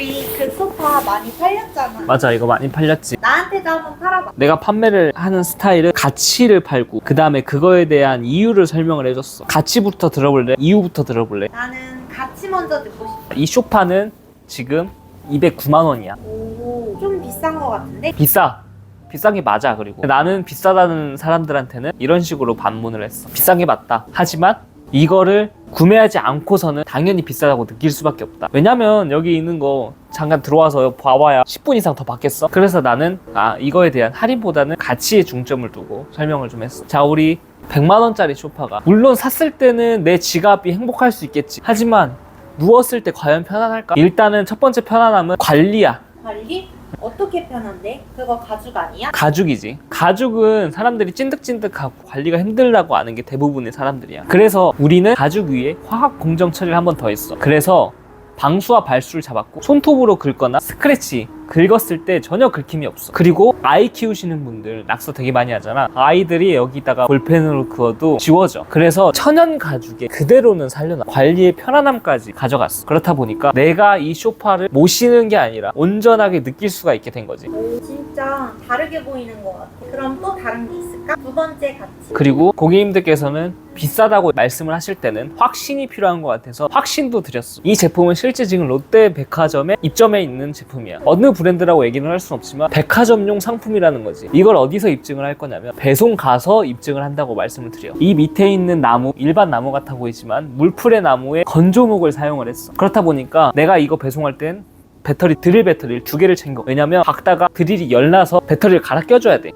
우리 그 소파 많이 팔렸잖아. 맞아 이거 많이 팔렸지 나한테도 한번 팔아봐. 내가 판매를 하는 스타일은 가치를 팔고 그 다음에 그거에 대한 이유를 설명을 해줬어 가치부터 들어볼래? 이유부터 들어볼래? 나는 같이 먼저 듣고 싶어. 이 소파는 지금 209만 원이야 오, 좀 비싼 거 같은데? 비싸 비싼 게 맞아 그리고 나는 비싸다는 사람들한테는 이런 식으로 반문을 했어 비싼 게 맞다 하지만 이거를 구매하지 않고서는 당연히 비싸다고 느낄 수밖에 없다. 왜냐면 여기 있는 거 잠깐 들어와서 봐봐야 10분 이상 더 받겠어? 그래서 나는 아 이거에 대한 할인보다는 가치에 중점을 두고 설명을 좀 했어. 자 우리 100만 원짜리 소파가 물론 샀을 때는 내 지갑이 행복할 수 있겠지. 하지만 누웠을 때 과연 편안할까? 일단은 첫 번째 편안함은 관리야. 관리? 어떻게 편한데? 그거 가죽 아니야? 가죽이지. 가죽은 사람들이 찐득찐득하고 관리가 힘들다고 아는 게 대부분의 사람들이야. 그래서 우리는 가죽 위에 화학 공정 처리를 한 번 더 했어. 그래서 방수와 발수를 잡았고 손톱으로 긁거나 스크래치 긁었을 때 전혀 긁힘이 없어. 그리고 아이 키우시는 분들 낙서 되게 많이 하잖아. 아이들이 여기다가 볼펜으로 그어도 지워져. 그래서 천연 가죽에 그대로는 살려놔. 관리의 편안함까지 가져갔어. 그렇다 보니까 내가 이 소파를 모시는 게 아니라 온전하게 느낄 수가 있게 된 거지. 오, 진짜 다르게 보이는 것 같아. 그럼 또 다른 게 있을까? 두 번째 가치. 그리고 고객님들께서는 비싸다고 말씀을 하실 때는 확신이 필요한 것 같아서 확신도 드렸어. 이 제품은 실제 지금 롯데 백화점에 입점해 있는 제품이야. 어느 브랜드라고 얘기는 할 수는 없지만 백화점용 상품이라는 거지. 이걸 어디서 입증을 할 거냐면 배송 가서 입증을 한다고 말씀을 드려. 이 밑에 있는 나무 일반 나무 같아 보이지만 물풀의 나무에 건조목을 사용을 했어. 그렇다 보니까 내가 이거 배송할 땐 배터리 드릴 배터리를 두 개를 챙겨. 왜냐면 박다가 드릴이 열나서 배터리를 갈아 껴줘야 돼.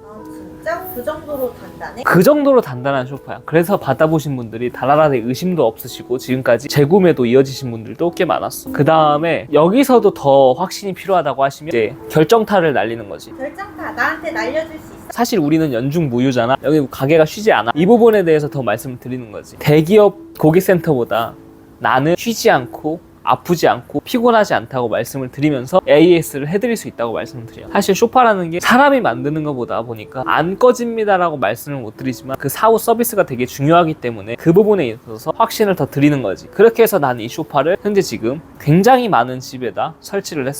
그 정도로 단단해? 그 정도로 단단한 소파야. 그래서 받아보신 분들이 달아라에 의심도 없으시고 지금까지 재구매도 이어지신 분들도 꽤 많았어. 그 다음에 여기서도 더 확신이 필요하다고 하시면 이제 결정타를 날리는 거지. 결정타 나한테 날려줄 수 있어? 사실 우리는 연중 무휴잖아. 여기 가게가 쉬지 않아. 이 부분에 대해서 더 말씀을 드리는 거지. 대기업 고객센터보다 나는 쉬지 않고 아프지 않고 피곤하지 않다고 말씀을 드리면서 AS를 해드릴 수 있다고 말씀을 드려요. 사실 쇼파라는 게 사람이 만드는 것보다 보니까 안 꺼집니다라고 말씀을 못 드리지만 그 사후 서비스가 되게 중요하기 때문에 그 부분에 있어서 확신을 더 드리는 거지. 그렇게 해서 나는 이 쇼파를 현재 지금 굉장히 많은 집에다 설치를 했어.